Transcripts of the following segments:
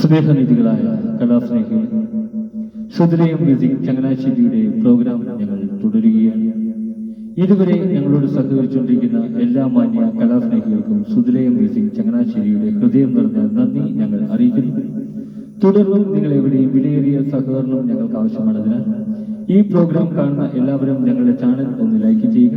സ്നേഹനിധികളായ കലാസ്നേഹികൾ സുതിരയം music ചങ്ങനാശ്ശേരിയുടെ programme ഞങ്ങൾ തുടരുകയാണ്. ഇതുവരെ ഞങ്ങളോട് സഹകരിച്ചുകൊണ്ടിരിക്കുന്ന എല്ലാ മാന്യ കലാസ്നേഹികൾക്കും സുതിരയം മ്യൂസിക് ചങ്ങനാശ്ശേരിയുടെ ഹൃദയം നിറഞ്ഞ നന്ദി ഞങ്ങൾ അറിയിക്കുന്നു. തുടർന്നും നിങ്ങൾ എവിടെയും വിലയേറിയ സഹകരണം ഞങ്ങൾക്ക് ആവശ്യമാണതിനാൽ ഈ പ്രോഗ്രാം കാണുന്ന എല്ലാവരും ഞങ്ങളുടെ ചാനൽ ഒന്ന് ലൈക്ക് ചെയ്യുക.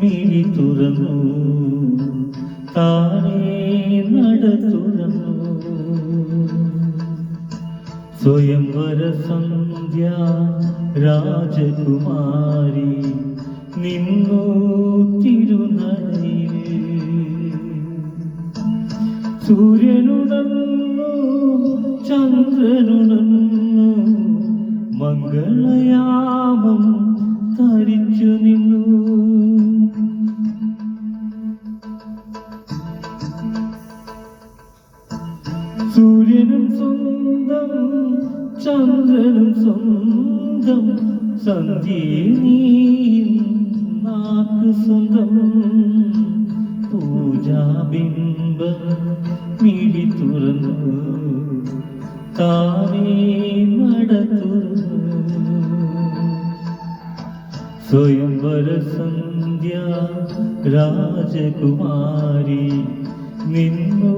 മിഴി തുറന്നു താനേ നട തുറന്നു സ്വയംവര സന്ധ്യ രാജകുമാരി നിന്നു തിരുനടയിൽ. സൂര്യനുണർന്നു ചന്ദ്രനുണർന്നു മംഗളയാമം തരിച്ചു നിന്നു. സ്വന്തം ചന്ദ്രനും സ്വന്തം സന്ധ്യീ നാക്ക് സ്വന്തം പൂജാബിംബ മിഴി തുറന്നു. താനേ നടത്തുന്നു. തുറന്നു സ്വയംവര സന്ധ്യ രാജകുമാരി നിന്നു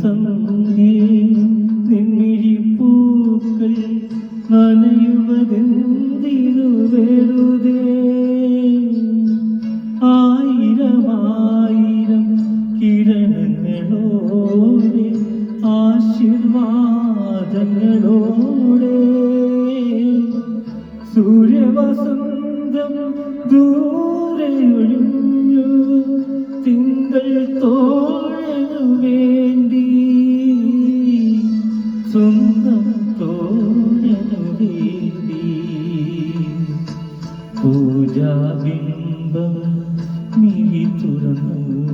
സന്ധ്യേ നിന്നിഴി പൂക്കൾ നനയുവതെന്തിനു വെറുതെ ആയിരം ആയിരം കിരണങ്ങളോടെ സൂര്യവസന്തം ഒഴിഞ്ഞു തിങ്കൾ പൂജാബിംബം മിഴി തുറന്നു.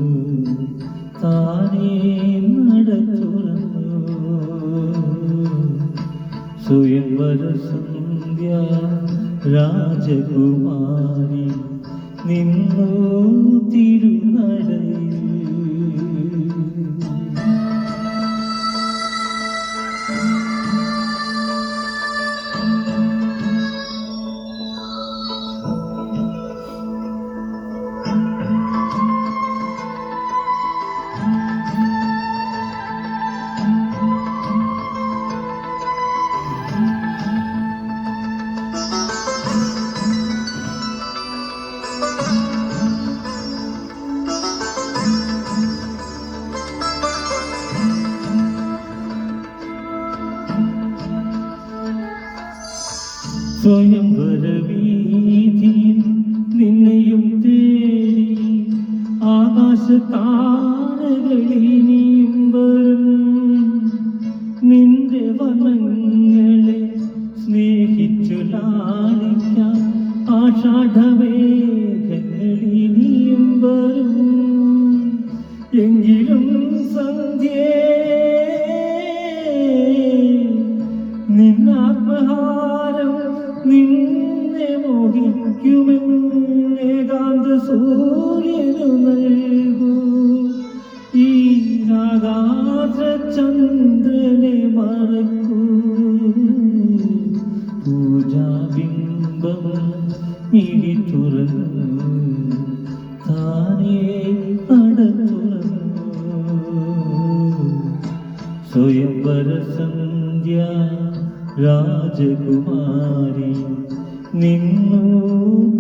താനേ നട തുറന്നു സ്വയംവര സന്ധ്യ രാജകുമാരി നിന്നു തിരുനടയിൽ. സ്വയംവര വീതിയിൽ നിന്നെയും തേടി ആകാശ താരകളിനിയും മോഹിക്കുമെന്നേകാന്ത സൂര്യനു നൽകൂ. ഈ നാഗാത്ര ചന്ദ്രനെ മറക്കൂ. പൂജാബിംബം മിഴി തുറന്നു. താനേ അടത്തുറന്നു തുറന്നു സ്വയംവര സന്ധ്യ രാജകുമാരി നിന്നു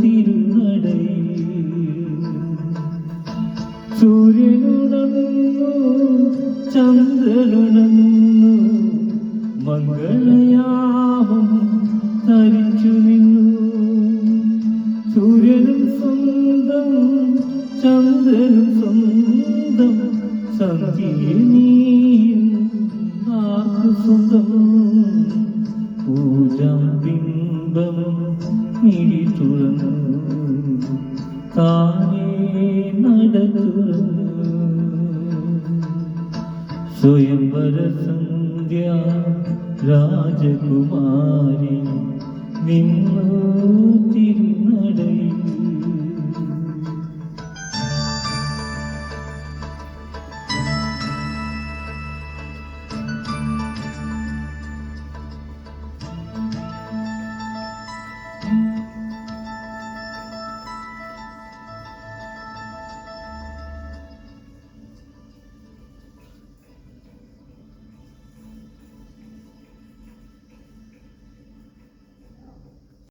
തിരുനടയിൽ സൂര്യനുണർന്നു ചന്ദ്രനുണർന്നു മംഗളയാമം തരിച്ചു നിന്നു. സൂര്യനും സ്വന്തം ചന്ദ്രനും സ്വന്തം സന്ധ്യയെ നീയും ആർക്കു സ്വന്തം. സ്വയംവര സന്ധ്യ രാജകുമാരി നിന്നു തിരുനടയിൽ